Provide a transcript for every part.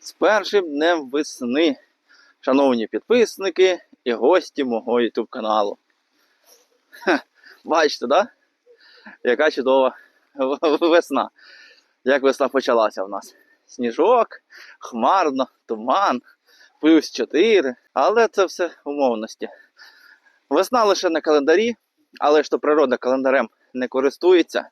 З першим днем весни, шановні підписники і гості мого YouTube каналу. Бачите, да? Яка чудова весна. Як весна почалася в нас? Сніжок, хмарно, туман, плюс 4. Але це все умовності. Весна лише на календарі, але ж то природа календарем не користується.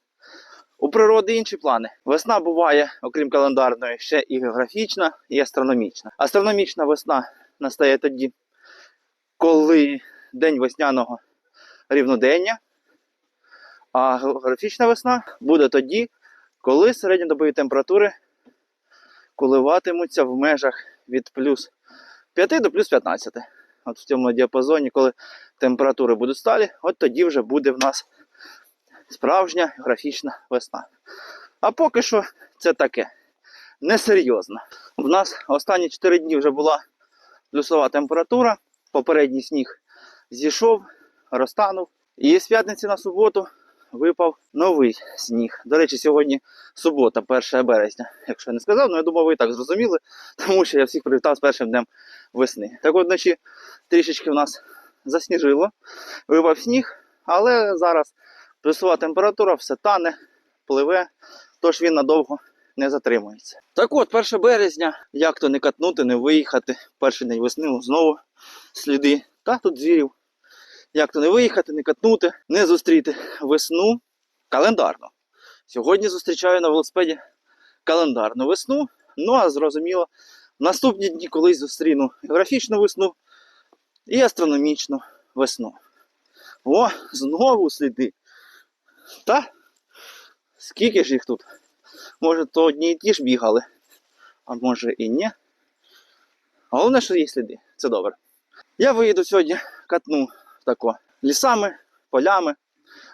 У природи інші плани. Весна буває, окрім календарної, ще і географічна, і астрономічна. Астрономічна весна настає тоді, коли день весняного рівнодення, а географічна весна буде тоді, коли середньодобові температури коливатимуться в межах від плюс 5 до плюс 15. От в цьому діапазоні, коли температури будуть сталі, от тоді вже буде в нас справжня графічна весна. А поки що це таке несерйозно. У нас останні 4 дні вже була плюсова температура, попередній сніг зійшов, розтанув. І з п'ятниці на суботу випав новий сніг. До речі, сьогодні субота, 1 березня. Якщо я не сказав, ну я думаю, ви і так зрозуміли, тому що я всіх привітав з першим днем весни. Так от вночі трішечки в нас засніжило, випав сніг, але зараз плюсова температура все тане, пливе, тож він надовго не затримується. Так от, 1 березня, як то не катнути, не виїхати. Перший день весни знову сліди. Та тут звірів. Як то не виїхати, не катнути, не зустріти весну календарно. Сьогодні зустрічаю на велосипеді календарну весну. Ну а зрозуміло, наступні дні колись зустріну графічну весну і астрономічну весну. О, знову сліди. Та скільки ж їх тут? Може, то одні і ті ж бігали, а може і ні. Головне, що є сліди. Це добре. Я виїду сьогодні катну тако лісами, полями.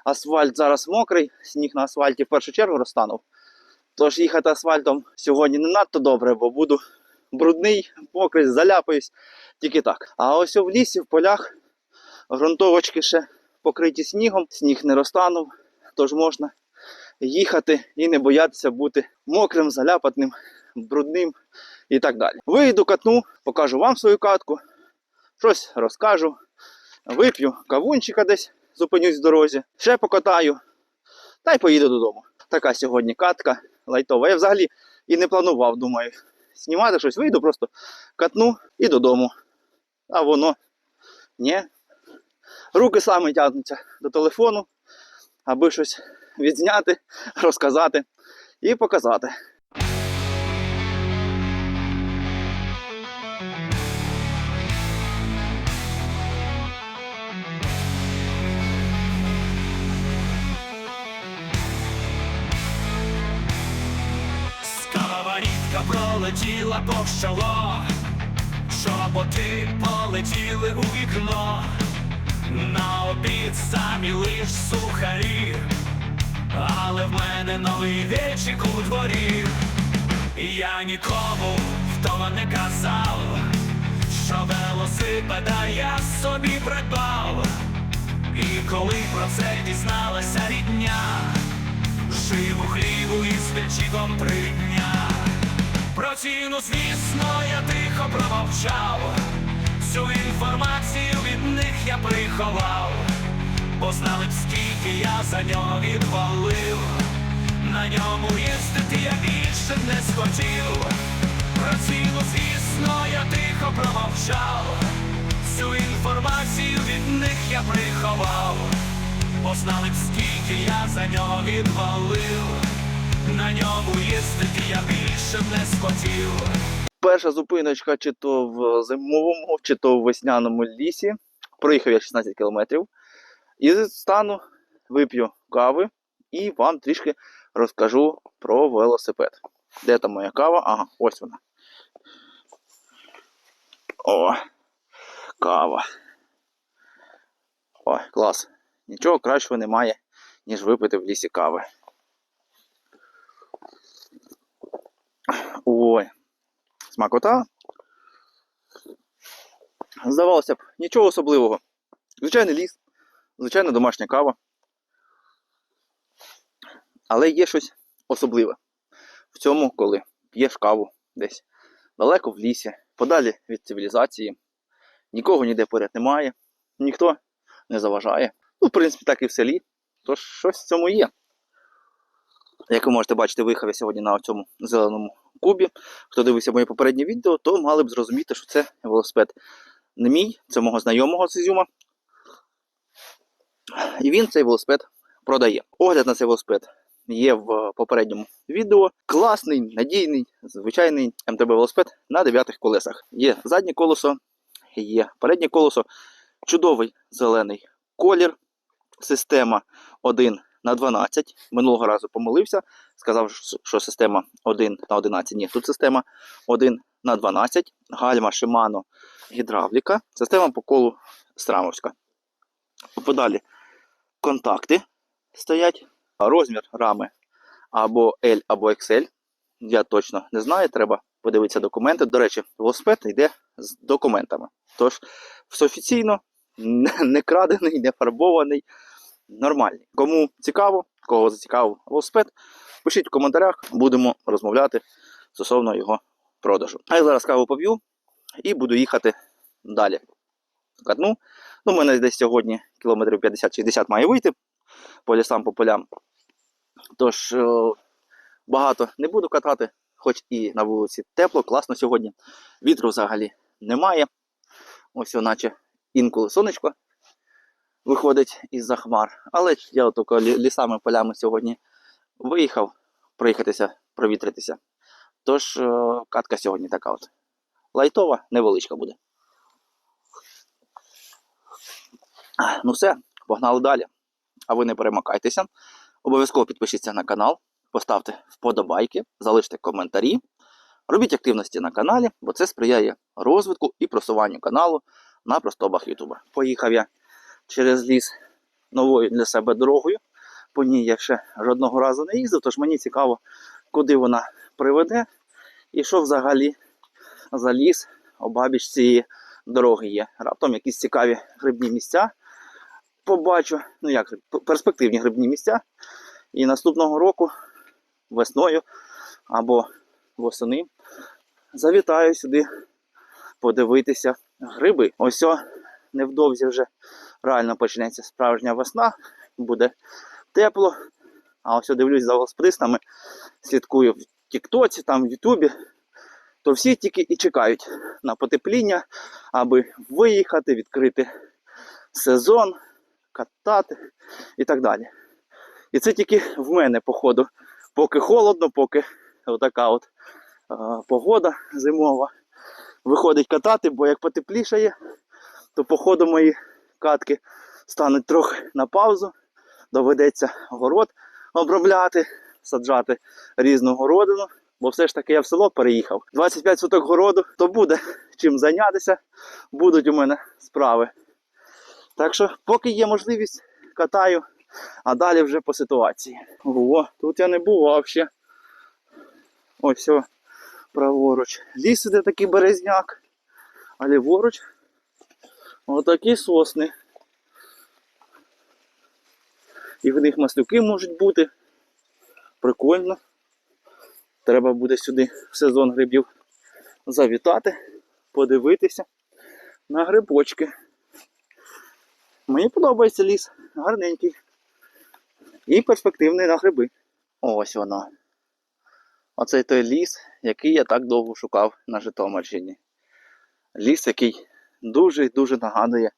Асфальт зараз мокрий, сніг на асфальті в першу чергу розтанув. Тож їхати асфальтом сьогодні не надто добре, бо буду брудний, мокрий, заляпаюсь, тільки так. А ось в лісі, в полях, ґрунтовочки ще покриті снігом, сніг не розтанув, тож можна їхати і не боятися бути мокрим, заляпатним, брудним і так далі. Вийду катну, покажу вам свою катку, щось розкажу, вип'ю кавунчика десь, зупинюсь в дорозі, ще покатаю та й поїду додому. Така сьогодні катка лайтова. Я взагалі і не планував, думаю, знімати щось, вийду, просто катну і додому. А воно ні. Руки самі тягнуться до телефону, аби щось відзняти, розказати і показати. Сковорідка пролетіла повз чоло, шоботи полетіли у вікно, на обід самі лиш сухарі, але в мене новий вечік у дворі. Я нікому в то не казав, що велосипеда я собі придбав. І коли про це дізналася рідня, Живу хлібу із печіком три дня. Про ціну, звісно, я тихо промовчав. Всю інформацію від них я приховав. Бо знали б, скільки я за нього відвалив. На ньому їздити я більше не схотів. Про ціну, звісно, я тихо промовчав. Всю інформацію від них я приховав. Бо знали б, скільки я за нього відвалив. На ньому їздити я більше не схотів. Перша зупиночка чи то в зимовому, чи то в весняному лісі. Проїхав я 16 кілометрів. І стану, вип'ю кави і вам трішки розкажу про велосипед. Де там моя кава? Ага, ось вона. О, кава. Ой, клас. Нічого кращого немає, ніж випити в лісі кави. Ой, смакота. Здавалося б, нічого особливого. Звичайний ліс, звичайна домашня кава. Але є щось особливе в цьому, коли п'єш каву десь далеко в лісі, подалі від цивілізації. Нікого ніде поряд немає, ніхто не заважає. Ну, в принципі, так і в селі. Тож щось в цьому є. Як ви можете бачити, виїхав я сьогодні на цьому зеленому кубі. Хто дивився моє попереднє відео, то мали б зрозуміти, що це велосипед не мій, це мого знайомого з Ізюма. І він цей велосипед продає. Огляд на цей велосипед є в попередньому відео. Класний, надійний, звичайний МТБ велосипед на 9 колесах. Є заднє колесо, є переднє колесо, чудовий зелений колір, система 1 на 12. Минулого разу помилився, сказав, що- система 1 на 11. Ні, тут система 1 на 12, гальма Shimano гідравліка, система по колу Страмовська. Подалі контакти стоять, розмір рами або L, або XL. Я точно не знаю, треба подивитися документи. До речі, велосипед йде з документами. Тож, все офіційно, не крадений, не фарбований, нормальний. Кому цікаво, кого зацікавив велосипед, пишіть в коментарях, будемо розмовляти стосовно його продажу. А я зараз каву поп'ю і буду їхати далі. Катну. Ну, у мене десь сьогодні кілометрів 50-60 має вийти по лісам, по полям. Тож е, багато не буду катати, хоч і на вулиці тепло, класно сьогодні. Вітру взагалі немає. Ось, наче інколи сонечко виходить із-за хмар. Але я тільки лісами, полями сьогодні виїхав проїхатися, провітритися. Тож е, катка сьогодні така от. Лайтова, невеличка буде. Ну все, погнали далі. А ви не перемикайтеся. Обов'язково підпишіться на канал, поставте вподобайки, залиште коментарі. Робіть активності на каналі, бо це сприяє розвитку і просуванню каналу на простобах Ютуба. Поїхав я через ліс новою для себе дорогою. По ній я ще жодного разу не їздив, тож мені цікаво, куди вона приведе і що взагалі за ліс обабіч цієї дороги є. Раптом якісь цікаві грибні місця побачу, ну як перспективні грибні місця. І наступного року весною або восени завітаю сюди подивитися гриби. Ось невдовзі вже реально почнеться справжня весна, буде тепло. А ось я дивлюсь за велосипедистами, слідкую в Тіктоці, там в Ютубі, то всі тільки і чекають на потепління, аби виїхати, відкрити сезон, катати і так далі. І це тільки в мене, походу, поки холодно, поки отака от е, погода зимова. Виходить катати, бо як потеплішає, то походу мої катки стануть трохи на паузу. Доведеться город обробляти, саджати різну городину. Бо все ж таки я в село переїхав. 25 соток городу, то буде чим зайнятися, будуть у мене справи. Так що, поки є можливість, катаю, а далі вже по ситуації. О, тут я не бував ще. Ось о, праворуч. Ліс іде такий березняк, а ліворуч отакі сосни. І в них маслюки можуть бути. Прикольно. Треба буде сюди в сезон грибів завітати, подивитися на грибочки. Мені подобається ліс, гарненький. І перспективний на гриби. Ось воно. Оце той ліс, який я так довго шукав на Житомирщині. Ліс, який дуже і дуже нагадує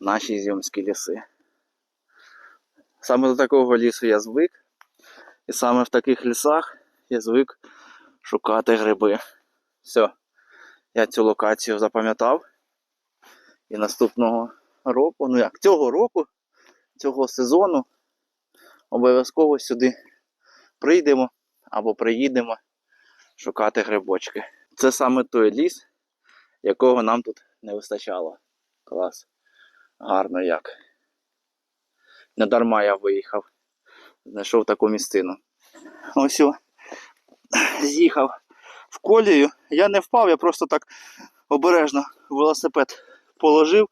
наші зйомські ліси. Саме до такого лісу я звик. І саме в таких лісах я звик шукати гриби. Все, я цю локацію запам'ятав. І наступного року, ну як, цього року, цього сезону, обов'язково сюди прийдемо або приїдемо шукати грибочки. Це саме той ліс, якого нам тут не вистачало. Клас. Гарно як. Не дарма я виїхав. Знайшов таку місцину. Ось о, з'їхав в колію. Я не впав, я просто так обережно велосипед положив.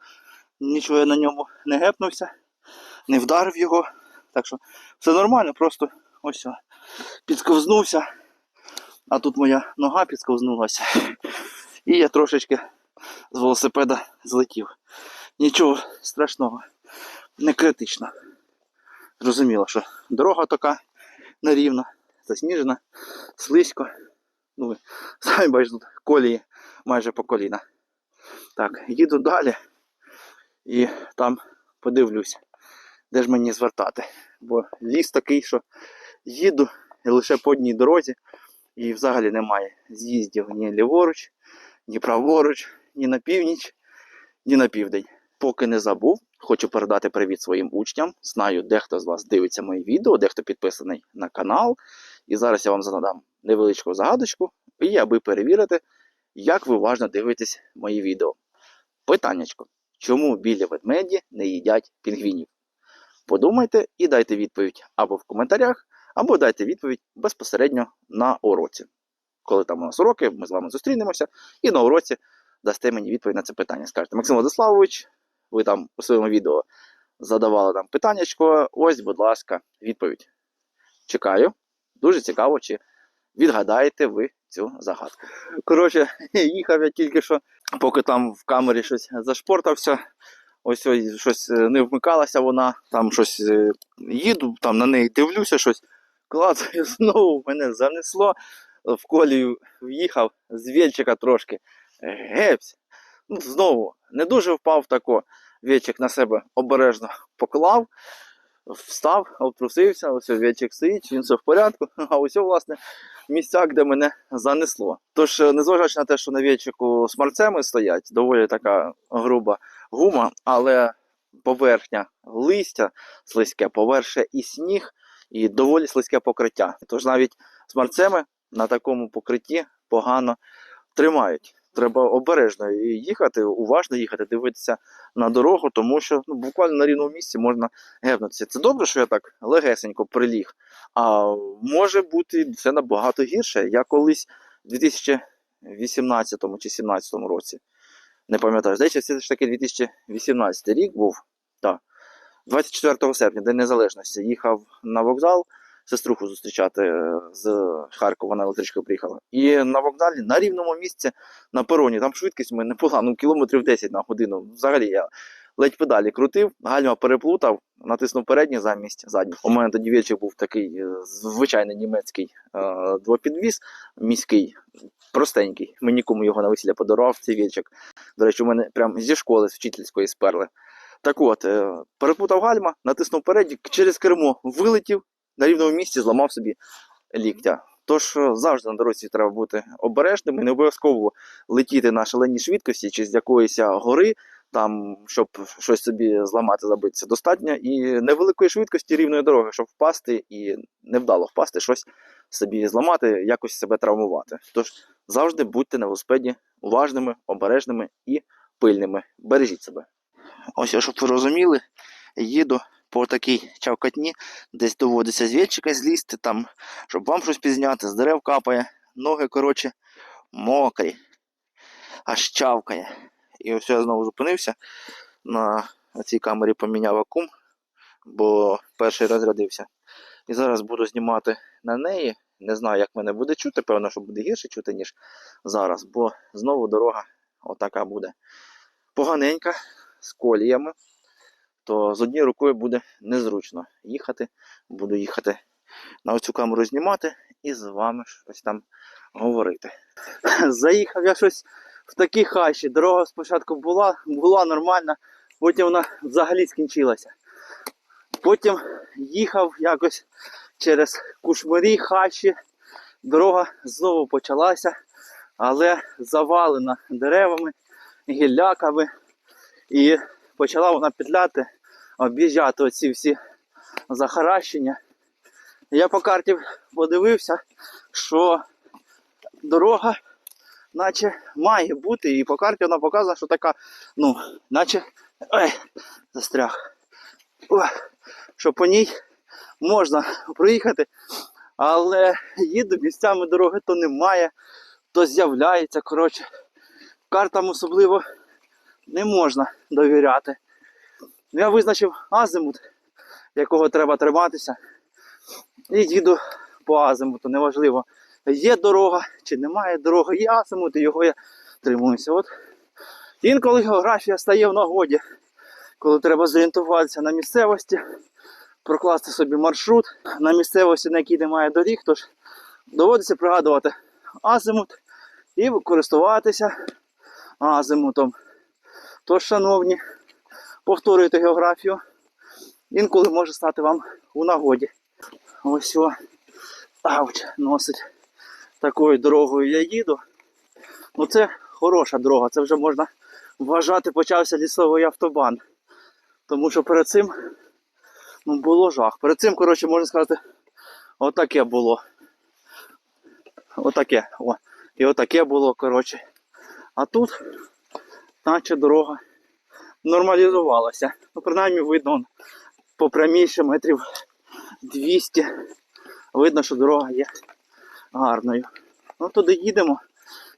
Нічого я на ньому не гепнувся, не вдарив його. Так що все нормально, просто ось о, підсковзнувся А тут моя нога підсковзнулася. І я трошечки з велосипеда злетів. Нічого страшного, не критично. Зрозуміло, що дорога така нерівна, засніжена, слизько. Ну, самі бачите, тут колії майже по коліна. Так, їду далі і там подивлюсь, де ж мені звертати. Бо ліс такий, що їду і лише по одній дорозі, і взагалі немає з'їздів ні ліворуч, ні праворуч, ні на північ, ні на південь. Поки не забув, хочу передати привіт своїм учням. Знаю, дехто з вас дивиться мої відео, дехто підписаний на канал. І зараз я вам задам невеличку загадочку, і аби перевірити, як ви уважно дивитесь мої відео. Питаннячко. Чому білі ведмеді не їдять пінгвінів? Подумайте і дайте відповідь або в коментарях, або дайте відповідь безпосередньо на уроці. Коли там у нас уроки, ми з вами зустрінемося, і на уроці дасте мені відповідь на це питання. Скажете, Максим Владиславович, ви там у своєму відео задавали нам питаннячко. Ось, будь ласка, відповідь. Чекаю. Дуже цікаво, чи відгадаєте ви цю загадку. Коротше, їхав я тільки що, поки там в камері щось зашпортався. Ось ось щось е, не вмикалася вона, там щось е, їду, там на неї дивлюся, щось клацаю, знову мене занесло, в колію в'їхав з вільчика трошки. Гепсь. Ну, знову не дуже впав тако. Вічик на себе обережно поклав, встав, обтрусився, ось вічик стоїть, він все в порядку. А ось, власне, місцяк, де мене занесло. Тож, е, незважаючи на те, що на вічику смарцеми стоять, доволі така груба гума, але поверхня листя слизьке, поверше і сніг, і доволі слизьке покриття. Тож навіть смарцеми на такому покритті погано тримають. Треба обережно їхати, уважно їхати, дивитися на дорогу, тому що ну, буквально на рівному місці можна гепнутися. Це добре, що я так легесенько приліг. А може бути все набагато гірше. Я колись у 2018 чи 2017 році, не пам'ятаю, здається, це ж таки 2018 рік був. Так. 24 серпня, День Незалежності, їхав на вокзал сеструху зустрічати е, з Харкова на електричкою приїхала. І на вокзалі на рівному місці на пероні, там швидкість у мене не була, ну кілометрів 10 на годину. Взагалі я ледь педалі крутив, гальма переплутав, натиснув передній замість задній. У мене тоді вечір був такий е, звичайний німецький е, двопідвіз міський, простенький. Ми нікому його на весілля подарував, цей вільчик. До речі, у мене прям зі школи з вчительської сперли. Так от, е, перепутав гальма, натиснув передній, через кермо вилетів, на рівному місці зламав собі ліктя. Тож е, завжди на дорозі треба бути обережним і не обов'язково летіти на шаленій швидкості чи з якоїсь гори, там, щоб щось собі зламати, забитися. Достатньо і невеликої швидкості рівної дороги, щоб впасти і невдало впасти, щось собі зламати, якось себе травмувати. Тож завжди будьте на велосипеді уважними, обережними і пильними. Бережіть себе. Ось, щоб ви розуміли, їду по такій чавкатні, десь доводиться з вільчика злізти, там, щоб вам щось пізняти, з дерев капає, ноги, коротше, мокрі, аж чавкає. І ось я знову зупинився, на цій камері поміняв акум, бо перший розрядився. І зараз буду знімати на неї. Не знаю, як мене буде чути, певно, що буде гірше чути, ніж зараз, бо знову дорога отака буде поганенька, з коліями то з однією рукою буде незручно їхати. Буду їхати на оцю камеру знімати і з вами щось там говорити. Заїхав я щось в такій хащі. Дорога спочатку була, була нормальна, потім вона взагалі скінчилася. Потім їхав якось через кушмарі хащі. Дорога знову почалася, але завалена деревами, гілляками. І почала вона петляти, об'їжджати оці всі захаращення. Я по карті подивився, що дорога наче має бути, і по карті вона показує, що така, ну, наче ой, застряг. Ой, що по ній можна проїхати, але їду місцями дороги то немає, то з'являється. Коротше, картам особливо не можна довіряти. Я визначив азимут, якого треба триматися. І їду по азимуту. Неважливо, є дорога чи немає дороги, є азимут, і його я тримуюся. От інколи географія стає в нагоді, коли треба зорієнтуватися на місцевості, прокласти собі маршрут на місцевості, на якій немає доріг, тож доводиться пригадувати азимут і користуватися азимутом. Тож, шановні, повторюйте географію. Інколи може стати вам у нагоді. Ось о, ауч, носить такою дорогою я їду. Ну це хороша дорога, це вже можна вважати, почався лісовий автобан. Тому що перед цим ну, було жах. Перед цим, коротше, можна сказати, отаке було. Отаке. О. І отаке було, коротше. А тут, наче дорога нормалізувалася. Ну, принаймні видно по пряміше метрів 200. Видно, що дорога є гарною. Ну туди їдемо.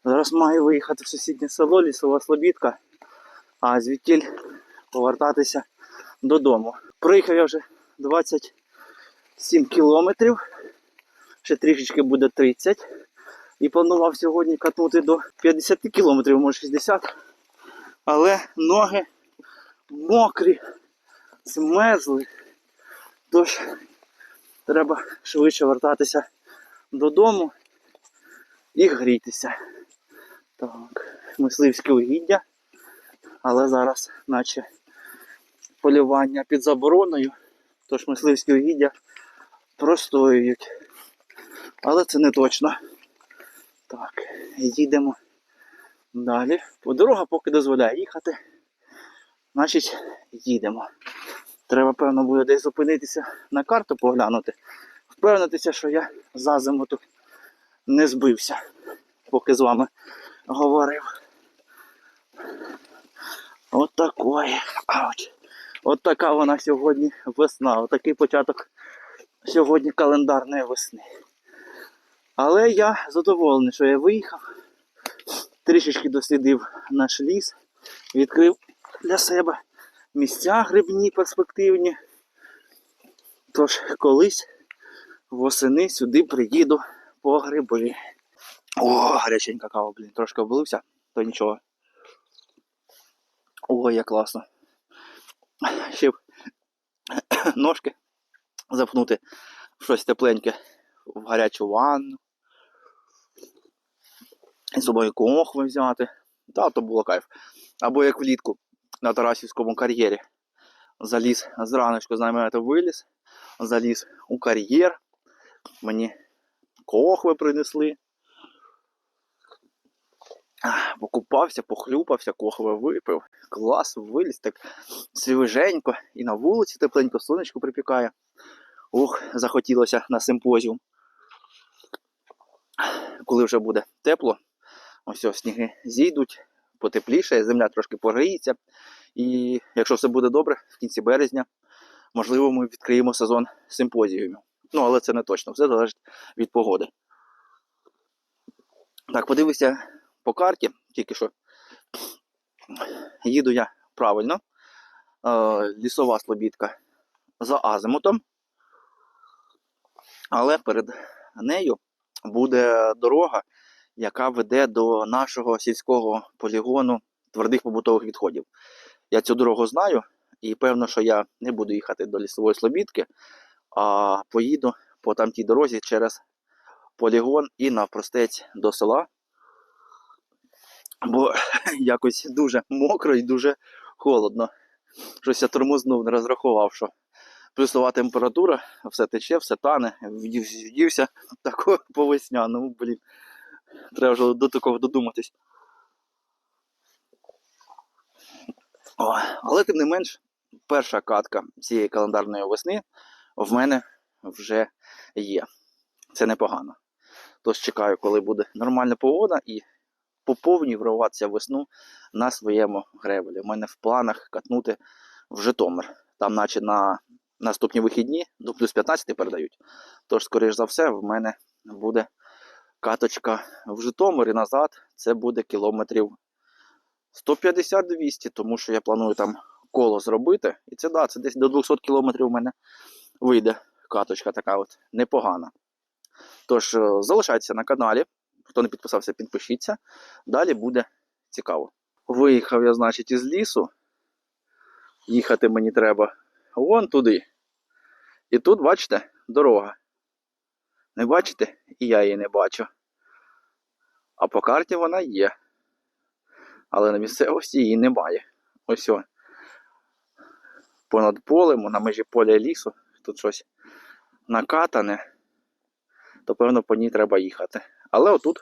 Зараз маю виїхати в сусіднє село, лісова слобідка, а звідтіль повертатися додому. Проїхав я вже 27 кілометрів, ще трішечки буде 30. І планував сьогодні катнути до 50 кілометрів, може 60. Але ноги мокрі, змерзли. Тож треба швидше вертатися додому і грітися. Так, мисливське угіддя. Але зараз, наче полювання під забороною, тож мисливські угіддя простоюють. Але це не точно. Так, їдемо далі. Дорога поки дозволяє їхати. Значить, їдемо. Треба, певно, буде десь зупинитися на карту поглянути. Впевнитися, що я за зиму тут не збився, поки з вами говорив. От такої. От така вона сьогодні весна. Отакий початок сьогодні календарної весни. Але я задоволений, що я виїхав, трішечки дослідив наш ліс, відкрив для себе місця грибні перспективні. Тож колись восени сюди приїду по гриби. О, гаряченька кава, блін, трошки облився, то нічого. Ой, як класно. Ще б ножки запнути в щось тепленьке в гарячу ванну. І з собою кохви взяти. Та, то було кайф. Або як влітку на Тарасівському кар'єрі. Заліз з намету виліз, заліз у кар'єр. Мені кохви принесли. Покупався, похлюпався, кохви випив. Клас, виліз так свіженько. І на вулиці тепленько, сонечко припікає. Ох, захотілося на симпозіум. Коли вже буде тепло, ось сніги зійдуть, потепліше, земля трошки погріється. І якщо все буде добре, в кінці березня, можливо, ми відкриємо сезон симпозіумів. Ну, але це не точно, все залежить від погоди. Так, подивися по карті, тільки що їду я правильно. Е, лісова слобідка за азимутом. Але перед нею буде дорога, яка веде до нашого сільського полігону твердих побутових відходів. Я цю дорогу знаю, і певно, що я не буду їхати до лісової слобідки, а поїду по тамтій дорозі через полігон і навпростець до села. Бо якось дуже мокро і дуже холодно. Щось я тормознув, не розрахував, що плюсова температура, все тече, все тане, вдів- вдівся такого по весняному, блін. Треба вже до такого додуматись. О, але тим не менш, перша катка цієї календарної весни в мене вже є. Це непогано. Тож чекаю, коли буде нормальна погода і по повній вриватися весну на своєму гребелі. У мене в планах катнути в Житомир. Там, наче на наступні вихідні до плюс 15 передають. Тож, скоріш за все, в мене буде каточка в Житомир і назад. Це буде кілометрів 150-200, тому що я планую там коло зробити. І це да, це десь до 200 кілометрів у мене вийде каточка така от непогана. Тож е, залишайтеся на каналі. Хто не підписався, підпишіться. Далі буде цікаво. Виїхав я, значить, із лісу. Їхати мені треба вон туди. І тут, бачите, дорога. Не бачите? І я її не бачу. А по карті вона є. Але на місцевості її немає. Ось о. Понад полем, на межі поля лісу. Тут щось накатане. То певно по ній треба їхати. Але отут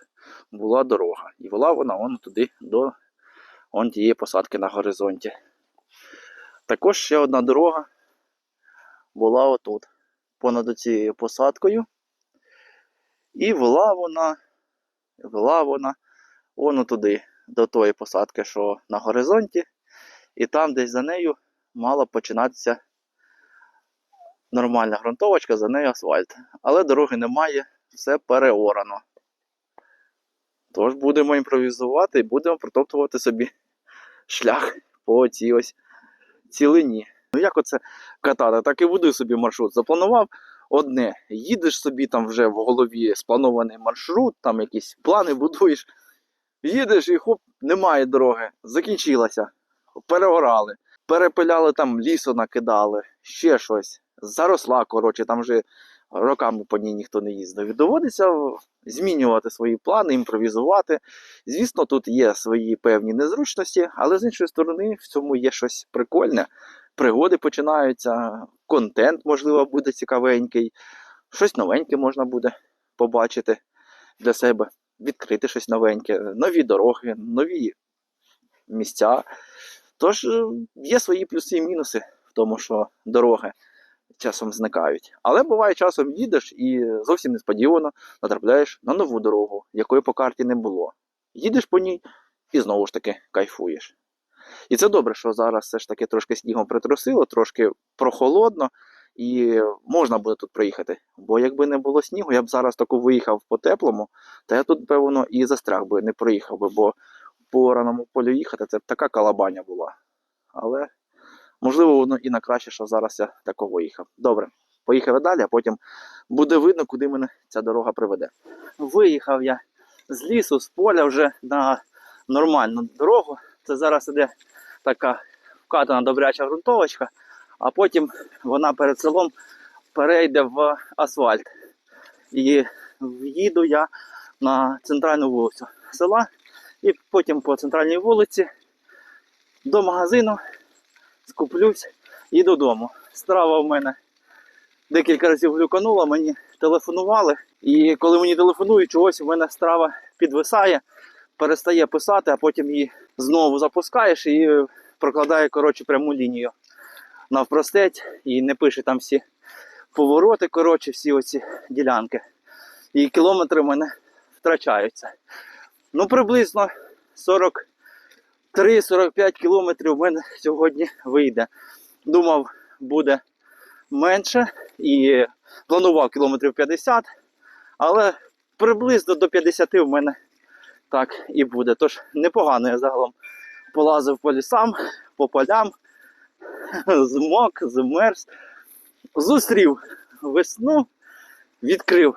була дорога. І вела вона вон туди до вон тієї посадки на горизонті. Також ще одна дорога була отут, понад цією посадкою. І вела вона, вела вона воно туди, до тої посадки, що на горизонті. І там десь за нею мала починатися нормальна ґрунтовочка, за нею асфальт. Але дороги немає, все переорано. Тож будемо імпровізувати і будемо протоптувати собі шлях по цій ось цілині. Ну як оце катати? Так і буду собі маршрут. Запланував одне. Їдеш собі там вже в голові спланований маршрут, там якісь плани будуєш. Їдеш і хоп, немає дороги. Закінчилася. Переорали. Перепиляли там лісо накидали, ще щось. Заросла, коротше, там вже роками по ній ніхто не їздив. Доводиться змінювати свої плани, імпровізувати. Звісно, тут є свої певні незручності, але з іншої сторони, в цьому є щось прикольне. Пригоди починаються, контент, можливо, буде цікавенький, щось новеньке можна буде побачити для себе, відкрити щось новеньке, нові дороги, нові місця. Тож е, є свої плюси і мінуси в тому, що дороги часом зникають. Але буває, часом їдеш і зовсім несподівано натрапляєш на нову дорогу, якої по карті не було. Їдеш по ній і знову ж таки кайфуєш. І це добре, що зараз все ж таки трошки снігом притрусило, трошки прохолодно, і можна буде тут проїхати. Бо якби не було снігу, я б зараз таку виїхав по теплому, та я тут, певно, і застряг би не проїхав би, бо по ораному полю їхати це б така калабаня була. Але можливо воно і на краще, що зараз я тако виїхав. Добре, поїхав далі, а потім буде видно, куди мене ця дорога приведе. Виїхав я з лісу, з поля вже на нормальну дорогу. Це зараз іде така вкатана добряча ґрунтовочка, а потім вона перед селом перейде в асфальт. І їду я на центральну вулицю села, і потім по центральній вулиці до магазину скуплюсь і додому. Страва в мене декілька разів глюканула, мені телефонували. І коли мені телефонують, чогось у мене страва підвисає, перестає писати, а потім її знову запускаєш і прокладає коротше пряму лінію навпростець і не пише там всі повороти, коротше, всі оці ділянки. І кілометри в мене втрачаються. Ну, приблизно 43-45 кілометрів в мене сьогодні вийде. Думав, буде менше і планував кілометрів 50, але приблизно до 50 в мене так і буде. Тож непогано я загалом полазив по лісам, по полям, змок, змерз, зустрів весну, відкрив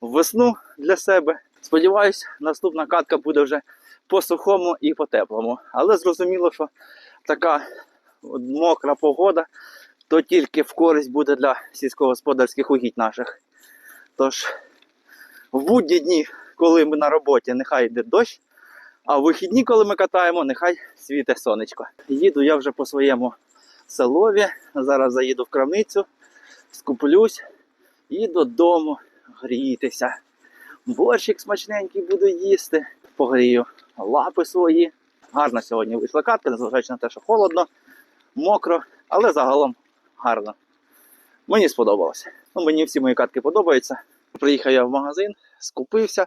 весну для себе. Сподіваюсь, наступна катка буде вже по сухому і по теплому. Але зрозуміло, що така мокра погода, то тільки в користь буде для сільськогосподарських угідь наших. Тож, в будні дні, коли ми на роботі, нехай йде дощ, а в вихідні, коли ми катаємо, нехай світе сонечко. Їду я вже по своєму селові. Зараз заїду в крамницю, скуплюсь і додому грітися. Борщик смачненький буду їсти, погрію лапи свої. Гарна сьогодні вийшла катка, незважаючи на те, що холодно, мокро, але загалом гарно. Мені сподобалося. Ну, мені всі мої катки подобаються. Приїхав я в магазин, скупився,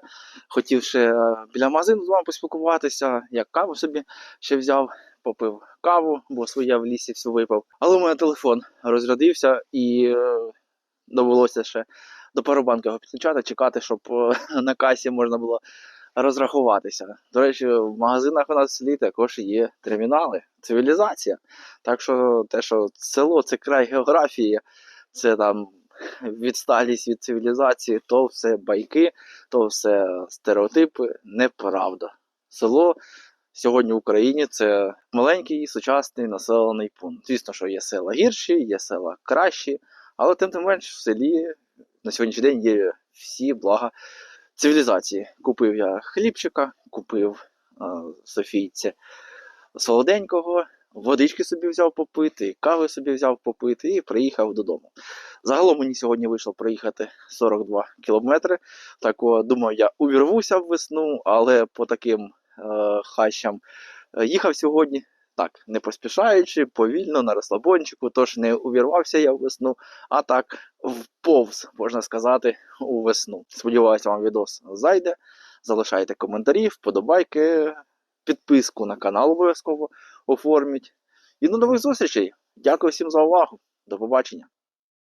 хотів ще е, біля магазину з вами поспілкуватися, як каву собі ще взяв, попив каву, бо своє в лісі всю випив. Але у мене телефон розрядився і е, довелося ще до паробанки його підключати, чекати, щоб е, на касі можна було розрахуватися. До речі, в магазинах у нас в селі також є термінали, цивілізація. Так що те, що село це край географії, це там відсталість від цивілізації, то все байки, то все стереотипи, неправда. Село сьогодні в Україні це маленький сучасний населений пункт. Звісно, що є села гірші, є села кращі, але тим не менш в селі на сьогоднішній день є всі блага цивілізації. Купив я хлібчика, купив Софійці солоденького, водички собі взяв попити, кави собі взяв попити і приїхав додому. Загалом мені сьогодні вийшло проїхати 42 кілометри. Так, думаю, я увірвуся в весну, але по таким е, хащам е, їхав сьогодні. Так, не поспішаючи, повільно на розслабончику, тож не увірвався я в весну, а так вповз, можна сказати, у весну. Сподіваюся, вам відос зайде. Залишайте коментарі, вподобайки, підписку на канал обов'язково оформіть. І до нових зустрічей. Дякую всім за увагу. До побачення.